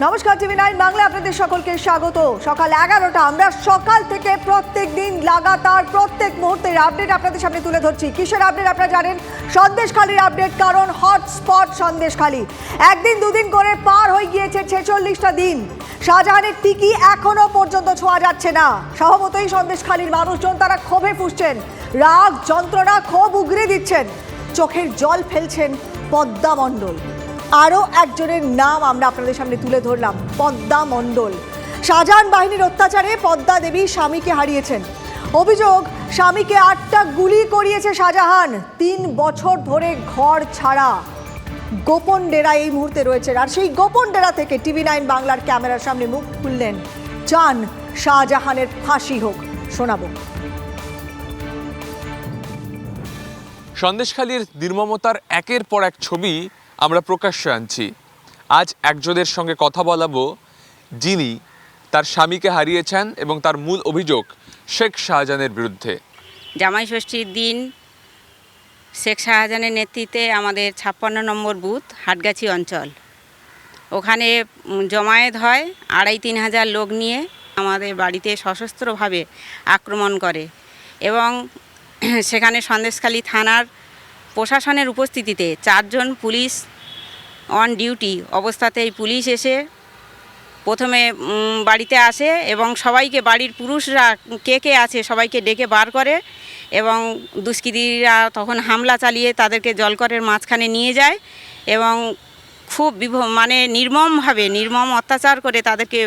নমস্কার TV nine Bangla, আপনাদের সকলকে স্বাগত। সকাল এগারোটা, আমরা সকাল থেকে প্রত্যেক দিন লাগাতার প্রত্যেক মুহূর্তের আপডেট আপনাদের সামনে তুলে ধরছি। কিসের আপডেট আপনারা জানেন? সন্দেশখালির আপডেট কারণ হটস্পট সন্দেশখালি। একদিন, দুদিন করে পার হয়ে গিয়েছে ছেচল্লিশটা দিন। শাহজাহানের টিকি এখনও পর্যন্ত ছোঁয়া যাচ্ছে না। স্বভাবতই সন্দেশখালির মানুষজন তারা ক্ষোভে ফুসছেন। রাগ, যন্ত্রণা ক্ষোভ উগরে দিচ্ছেন। চোখের জল ফেলছেন পদ্মা মণ্ডল। আরও একজনের নাম আমরা আপনাদের সামনে তুলে ধরলাম, পদ্মা মণ্ডল। শাহজাহান বাহিনীর অত্যাচারে পদ্মা দেবী স্বামীকে হারিয়েছেন। অভিযোগ, স্বামীকে আটটা গুলি করিয়েছে শাহজাহান, তিন বছর ধরে ঘর ছাড়া। গোপন ডেরা এই মুহূর্তে রয়েছেন আর সেই গোপন ডেরা থেকে টিভি নাইন বাংলার ক্যামেরার সামনে মুখ খুললেন। চান শাহজাহানের ফাঁসি হোক, শোনাবো। সন্দেশখালীর নির্মমতার একের পর এক ছবি আমরা প্রকাশ্যে আনছি। আজ একজনের সঙ্গে কথা বলাবো যিনি তার স্বামীকে হারিয়েছেন এবং তার মূল অভিযোগ শেখ শাহজাহানের বিরুদ্ধে। জামাই ষষ্ঠীর দিন শেখ শাহজাহানের নেতৃত্বে আমাদের ছাপ্পান্ন নম্বর বুথ, হাটগাছি অঞ্চল। ওখানে জমায়েত হয় আড়াই তিন হাজার লোক নিয়ে আমাদের বাড়িতে সশস্ত্রভাবে আক্রমণ করে এবং সেখানে সন্দেশখালী থানার প্রশাসনের উপস্থিতিতে চারজন পুলিশ অন ডিউটি অবস্থাতেই পুলিশ এসে প্রথমে বাড়িতে আসে এবং সবাইকে, বাড়ির পুরুষরা কে কে আছে সবাইকে ডেকে বার করে এবং দুষ্কৃতীরা তখন হামলা চালিয়ে তাদেরকে জলকরের মাঝখানে নিয়ে যায় এবং খুব বিভ মানে নির্মমভাবে, নির্মম অত্যাচার করে তাদেরকে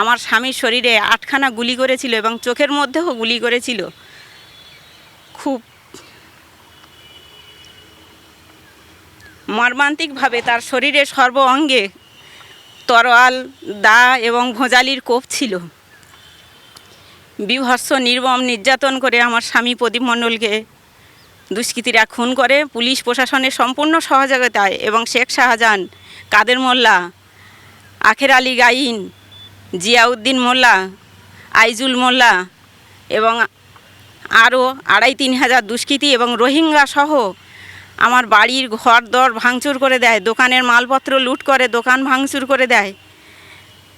আমার স্বামীর শরীরে আটখানা গুলি করেছিল এবং চোখের মধ্যেও গুলি করেছিল। খুব মর্মান্তিকভাবে তার শরীরের সর্ব অঙ্গে তরোয়াল, দা এবং ভোজালির কোপ ছিল। বিভৎস, নির্মম, নির্যাতন করে আমার স্বামী প্রদীপ মণ্ডলকে দুষ্কৃতীরা খুন করে। পুলিশ প্রশাসনের সম্পূর্ণ সহযোগিতায় এবং শেখ শাহজাহান, কাদের মোল্লা, আখের আলী গাইন, জিয়াউদ্দিন মোল্লা, আইজুল মোল্লা এবং আরও আড়াই তিন হাজার দুষ্কৃতী এবং রোহিঙ্গা সহ আমার বাড়ির ঘর দর ভাঙচুর করে দেয়, দোকানের মালপত্র লুট করে, দোকান ভাঙচুর করে দেয়।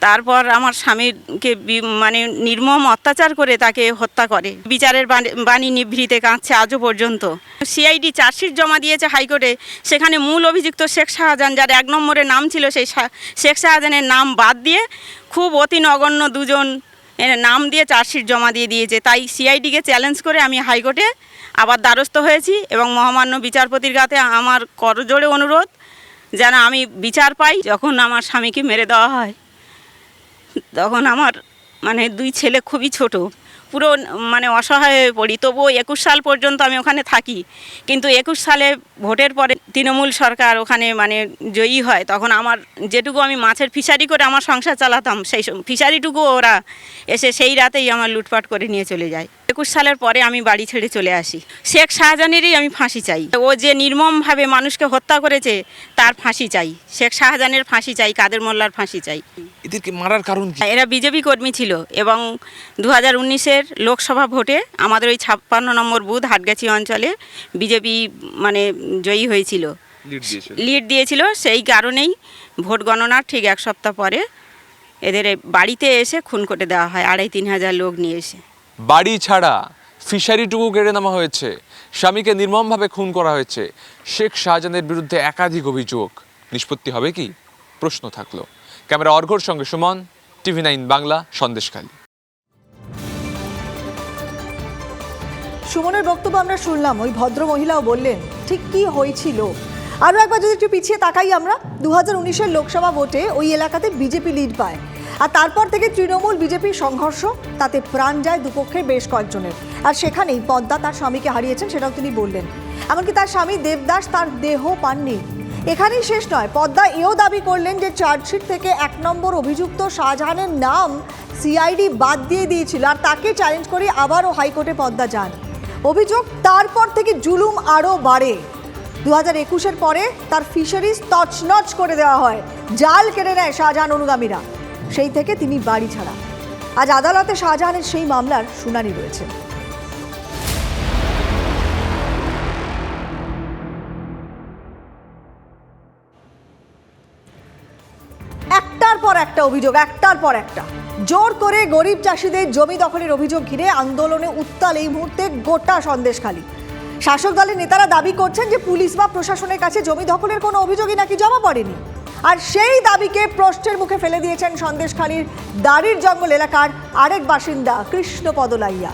তারপর আমার স্বামীকে মানে নির্মম অত্যাচার করে তাকে হত্যা করে। বিচারের বাণী- নিভৃতে কাঁদছে আজও পর্যন্ত। সিআইডি চার্জশিট জমা দিয়েছে হাইকোর্টে, সেখানে মূল অভিযুক্ত শেখ শাহজাহান, যার এক নম্বরে নাম ছিল সেই শেখ শাহজাহানের নাম বাদ দিয়ে খুব অতি নগণ্য দুজন নাম দিয়ে চার্জশিট জমা দিয়ে দিয়েছে। তাই সিআইডিকে চ্যালেঞ্জ করে আমি হাইকোর্টে আবার দ্বারস্থ হয়েছি এবং মহামান্য বিচারপতির কাছে আমার করজোড়ে অনুরোধ যেন আমি বিচার পাই যখন আমার স্বামীকে মেরে দেওয়া হয়। তখন আমার মানে দুই ছেলে খুবই ছোট। পুরো মানে অসহায় হয়ে পড়ি। তবুও একুশ সাল পর্যন্ত আমি ওখানে থাকি। কিন্তু একুশ সালে ভোটের পরে তৃণমূল সরকার ওখানে মানে জয়ী হয়, তখন আমার যেটুকু আমি মাছের ফিশারি করে আমার সংসার চালাতাম, সেই ফিশারিটুকু ওরা এসে সেই রাতেই আমার লুটপাট করে নিয়ে চলে যায়। একুশ সালের পরে আমি বাড়ি ছেড়ে চলে আসি। শেখ শাহজাহানেরই আমি ফাঁসি চাই। ও যে নির্মমভাবে মানুষকে হত্যা করেছে তার ফাঁসি চাই। শেখ শাহজাহানের ফাঁসি চাই কাদের মোল্লার ফাঁসি চাই। এদেরকে মারার কারণ এরা বিজেপি কর্মী ছিল এবং দু হাজার উনিশের লোকসভা ভোটে আমাদের ওই ছাপ্পান্ন নম্বর বুথ হাটগাছি অঞ্চলে বিজেপি মানে জয়ী হয়েছিল। লিড দিয়েছিল। সেই কারণেই ভোট গণনার ঠিক এক সপ্তাহ পরে এদের বাড়িতে এসে খুন করে দেওয়া হয় আড়াই তিন হাজার লোক নিয়ে এসে। বাড়ি ছাড়া ফিশারিটুকু কেড়ে নেওয়া হয়েছে। স্বামীকে নির্মমভাবে খুন করা হয়েছে। শেখ শাহজাহানের বিরুদ্ধে একাধিক অভিযোগ। নিষ্পত্তি হবে কি? প্রশ্ন থাকল। ক্যামেরা অর্ঘর সঙ্গে সুমন, টিভি নাইন বাংলা, সন্দেশখালী। সুমনের বক্তব্য আমরা শুনলাম। ওই ভদ্র মহিলাও বললেন, ঠিক কি হয়েছিল? আরও একবার যদি একটু পিছিয়ে তাকাই আমরা দু হাজার উনিশের লোকসভা ভোটে ওই এলাকাতে বিজেপি লিড পায়। আর তারপর থেকে তৃণমূল বিজেপির সংঘর্ষ, তাতে প্রাণ যায় দুপক্ষের বেশ কয়েকজনের। আর সেখানেই পদ্মা তার স্বামীকে হারিয়েছেন, সেটাও তিনি বললেন। এমনকি তার স্বামী দেবদাস তার দেহ পাননি। এখানেই শেষ নয়, পদ্মা এও দাবি করলেন যে চার্জশিট থেকে এক নম্বর অভিযুক্ত শাহজাহানের নাম সিআইডি বাদ দিয়ে দিয়েছিল। আর তাকে চ্যালেঞ্জ করে আবারও হাইকোর্টে পদ্মা যান। অভিযোগ তারপর থেকে জুলুম আরও বাড়ে। দু হাজার একুশের পরে তার ফিশারিজ তছনছ করে দেওয়া হয়। জাল কেড়ে নেয় শাহজাহান অনুগামীরা। সেই থেকে তিনি বাড়ি ছাড়া। আজ আদালতে শাহজাহানের সেই মামলার শুনানি রয়েছে। একটার পর একটা অভিযোগ, একটার পর একটা। জোর করে গরিব চাষিদের জমি দখলের অভিযোগ ঘিরে আন্দোলনে উত্তাল এই মুহূর্তে গোটা সন্দেশখালী শাসক দলের নেতারা দাবি করছেন যে পুলিশ বা প্রশাসনের কাছে জমি দখলের কোনো অভিযোগই নাকি জমা পড়েনি। আর সেই দাবিকে প্রশ্নের মুখে ফেলে দিয়েছেন সন্দেশখালীর দাড়ির জঙ্গল এলাকার আরেক বাসিন্দা কৃষ্ণপদ লাইয়া।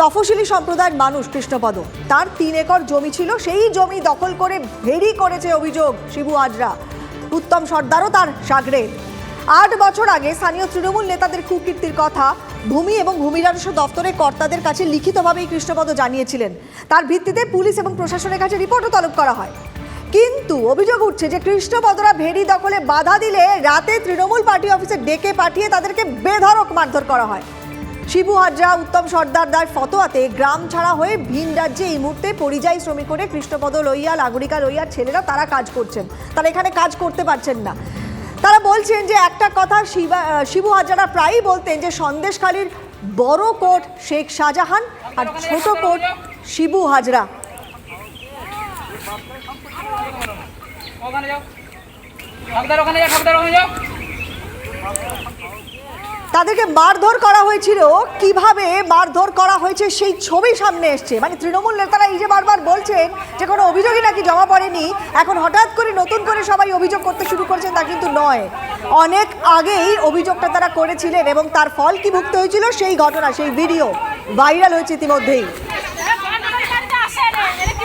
তফসিলি সম্প্রদায়ের মানুষ কৃষ্ণপদ। তার তিন একর জমি ছিল, সেই জমি দখল করে ভেরি করেছে অভিযোগ শিবু আজরা। উত্তম সর্দারও তার সাগরে। আট বছর আগে স্থানীয় তৃণমূল নেতাদের কুকীর্তির কথা ভূমি এবং ভূমি রাজস্ব দপ্তরের কর্তাদের কাছে লিখিতভাবেই কৃষ্ণপদ জানিয়েছিলেন। তার ভিত্তিতে পুলিশ এবং প্রশাসনের কাছে রিপোর্টও তলব করা হয়। কিন্তু অভিযোগ উঠছে যে কৃষ্ণপদরা ভেরি দখলে বাধা দিলে রাতে তৃণমূল পার্টি অফিসে ডেকে পাঠিয়ে তাদেরকে বেধড়ক মারধর করা হয়। শিবু হাজরা, উত্তম সর্দার সর্দারদার ফতোয়াতে গ্রাম ছাড়া হয়ে ভিন রাজ্যে এই মুহূর্তে পরিযায়ী শ্রমিক করে কৃষ্ণপদ, লইয়া নাগরিকা লইয়ার ছেলেরা তারা কাজ করছেন। তারা এখানে কাজ করতে পারছেন না। তারা বলছেন যে একটা কথা শিবা শিবু হাজারা প্রায়ই বলতেন যে সন্দেশখালীর বড় কোট শেখ শাহজাহান আর ছোট কোর্ট শিবু হাজরা। ওখানে যাও। ওখানে যাও ওখানে যাও। তাদেরকে মারধর করা হয়েছিল। কীভাবে মারধর করা হয়েছে সেই ছবি সামনে এসছে। মানে তৃণমূল নেতারা এই যে বারবার বলছেন যে কোনো অভিযোগই নাকি জমা পড়েনি। এখন হঠাৎ করে নতুন করে সবাই অভিযোগ করতে শুরু করেছেন, তা কিন্তু নয়। অনেক আগেই অভিযোগটা তারা করেছিলেন এবং তার ফল কি ভুগতে হয়েছিল সেই ঘটনা, সেই ভিডিও ভাইরাল হয়েছে ইতিমধ্যেই।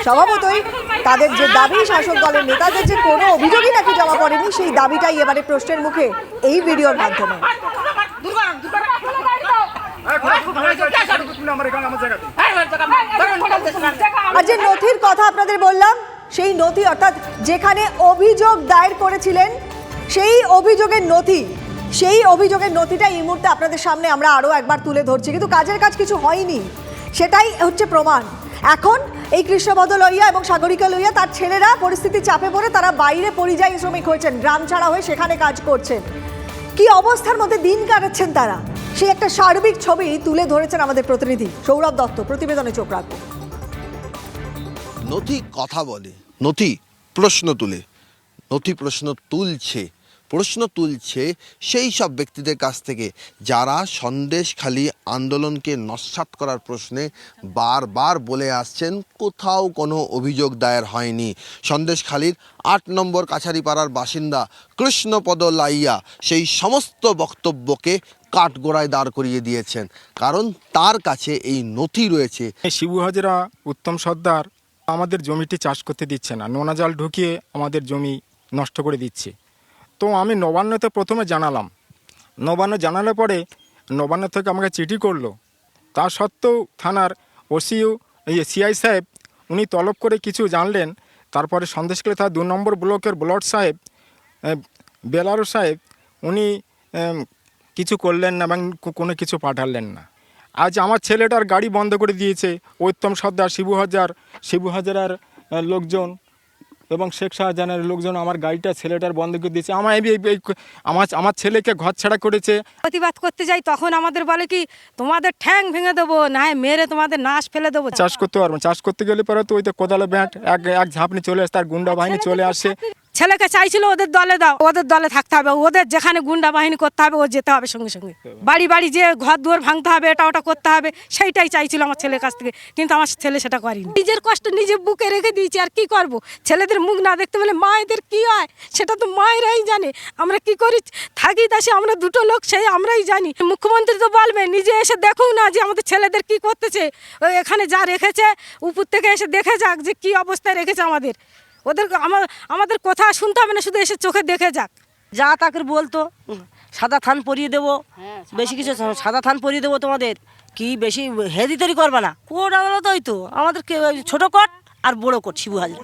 স্বভাবতই তাদের যে দাবি, শাসক দলের নেতাদের যে কোনো অভিযোগই নাকি জমা পড়েনি, সেই দাবিটাই এবারে প্রশ্নের মুখে এই ভিডিওর মাধ্যমে। আর যে নথির কথা আপনাদের বললাম সেই নথি অর্থাৎ যেখানে অভিযোগ দায়ের করেছিলেন সেই অভিযোগের নথি সেই অভিযোগের নথিটা এই মুহূর্তে আপনাদের সামনে আমরা আরও একবার তুলে ধরছি। কিন্তু কাজের কাজ কিছু হয়নি। সেটাই হচ্ছে প্রমাণ। এখন এই কৃষ্ণপদ লইয়া এবং সাগরিকা লইয়া তার ছেলেরা পরিস্থিতি চাপে পড়ে তারা বাইরে পরিযায়ী শ্রমিক হয়েছেন গ্রাম ছাড়া হয়ে সেখানে কাজ করছেন। কি অবস্থার মধ্যে দিন কাটাচ্ছেন তারা? সেই একটা সার্বিক ছবি তুলে ধরেছেন আমাদের প্রতিনিধি সৌরভ দত্ত, প্রতিবেদনে চোখ রাখব নথি কথা বলে, নথি প্রশ্ন তুলে, নথি প্রশ্ন তুলছে। প্রশ্ন তুলছে সেই সব ব্যক্তিদের কাছ থেকে যারা সন্দেশখালী আন্দোলনকে নস্যাৎ করার প্রশ্নে বারবার বলে আসছেন, কোথাও কোনো অভিযোগ দায়ের হয়নি। সন্দেশখালীর আট নম্বর কাছারিপাড়ার বাসিন্দা কৃষ্ণপদ লাইয়া সেই সমস্ত বক্তব্যকে কাঠগোড়ায় দাঁড় করিয়ে দিয়েছেন। কারণ তার কাছে এই নথি রয়েছে। শিবু হাজরা, উত্তম সর্দার, আমাদের জমিটি চাষ করতে দিচ্ছে না। নোনা জাল ঢুকিয়ে আমাদের জমি নষ্ট করে দিচ্ছে। তো আমি নবান্নতে প্রথমে জানালাম। নবান্ন জানালে পরে নবান্ন থেকে আমাকে চিঠি করল। তা সত্ত্বেও থানার ওসিউ এই সিআই সাহেব, উনি তলব করে কিছু জানলেন। তারপরে সন্দেশকালে তার দু নম্বর ব্লকের ব্লড সাহেব বেলারু সাহেব, উনি কিছু করলেন না এবং কোনো কিছু পাঠালেন না। আজ আমার ছেলেটার গাড়ি বন্ধ করে দিয়েছে। উত্তম সর্দার শিবু হাজার, শিবু হাজারার লোকজন। এবং শেখ শাহজাহানের লোকজন আমার গাড়িটা ছেলেটার বন্ধ করে দিয়েছে। আমার এই- আমার আমার ছেলেকে ঘর ছাড়া করেছে। প্রতিবাদ করতে যাই তখন আমাদের বলে কি তোমাদের ঠ্যাং ভেঙে দেবো না মেরে তোমাদের নাশ ফেলে দেবো। চাষ করতে পারব। চাষ করতে গেলে পরে তো ওই তো কোদালে ব্যাট এক এক ঝাঁপনি চলে আসে তার গুন্ডা বাহিনী চলে আসে। ছেলেকে চাইছিল ওদের দলে দাও, ওদের দলে থাকতে হবে, ওদের যেখানে গুন্ডা বাহিনী করতে হবে, ও যেতে হবে সঙ্গে সঙ্গে। বাড়ি বাড়ি যে ঘর দুয়ার ভাঙতে হবে, এটা ওটা করতে হবে, সেইটাই চাইছিল আমার ছেলের কাছ থেকে, কিন্তু আমার ছেলে সেটা করেনি। নিজের কষ্ট নিজে বুকে রেখে দিয়েছি, আর কি করব? ছেলেদের মুখ না দেখতে পেলে মায়েদের কি হয়? সেটা তো মায়েরাই জানে। আমরা কি করি? থাকি দাসে আমরা দুটো লোক, সেই আমরাই জানি। মুখ্যমন্ত্রী তো বলবে, নিজে এসে দেখুক না যে আমাদের ছেলেদের কি করতেছে। এখানে যা রেখেছে, উপর থেকে এসে দেখে যাক যে কি অবস্থায় রেখেছে আমাদের। ওদের আমার আমাদের কথা শুনতে হবে না শুধু এসে চোখে দেখে যাক। যা তাকে বলতো সাদা থান পরিয়ে দেবো। বেশি কিছু সাদা থান পরিয়ে দেবো তোমাদের। কি বেশি হেদি তৈরি করবে না? কোট আদালত ওই তো আমাদের ছোট কোট আর বড় কোট শিবু হাজরা।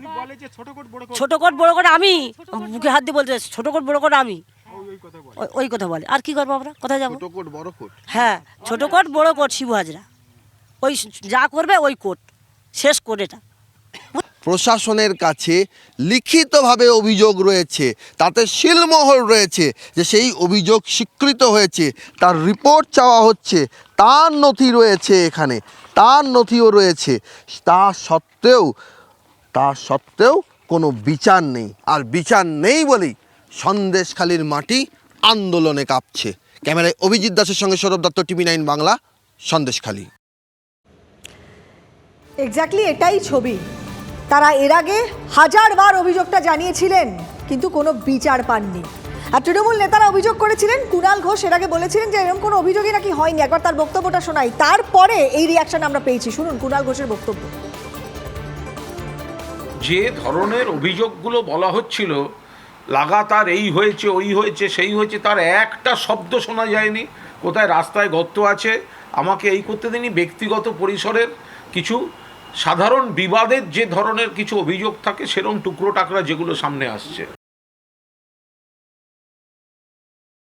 ছোট কোট বড় কোট। আমি? বুকে হাত দিয়ে বলতে ছোট কোট বড় কোট আমি? ওই- ওই কথা বলে। আর কি করব আমরা? কোথায় যাব? হ্যাঁ ছোট কোট বড় কোট শিবু হাজরা। ওই যা করবে ওই কোট। শেষ কোট এটা। প্রশাসনের কাছে লিখিতভাবে অভিযোগ রয়েছে, তাতে শিলমোহর রয়েছে যে সেই অভিযোগ স্বীকৃত হয়েছে, তার রিপোর্ট চাওয়া হচ্ছে, তার নথি রয়েছে এখানে, তার নথিও রয়েছে। তা সত্ত্বেও তা সত্ত্বেও কোনো বিচার নেই, আর বিচার নেই বলেই সন্দেশখালির মাটি আন্দোলনে কাঁপছে। ক্যামেরায় অভিজিৎ দাসের সঙ্গে Sourav Dutta, TV nine Bangla, Sandeshkhali. Exactly এটাই ছবি। তারা এর আগে হাজারবার অভিযোগটা জানিয়েছিলেন, কিন্তু কোনো বিচার পাননি। আর তৃণমূল নেতারা অভিযোগ করেছিলেন, কুণাল ঘোষ এর আগে বলেছিলেন যে এরকম কোনো অভিযোগই নাকি হয়নি। একবার তার বক্তব্যটা শোনাই। তারপরে এই রিয়াকশন আমরা পেয়েছি। শুনুন কুণাল ঘোষের বক্তব্য। যে ধরনের অভিযোগগুলো বলা হচ্ছিল, লাগাতার এই হয়েছে, ওই হয়েছে, সেই হয়েছে, তার একটা শব্দ শোনা যায়নি। কোথায় রাস্তায় গর্ত আছে, আমাকে এই করতে দিনই ব্যক্তিগত পরিসরের কিছু সাধারণ বিবাদের যে ধরনের কিছু অভিযোগ থাকে সেরকম টুকরো টাকরা যেগুলো সামনে আসছে।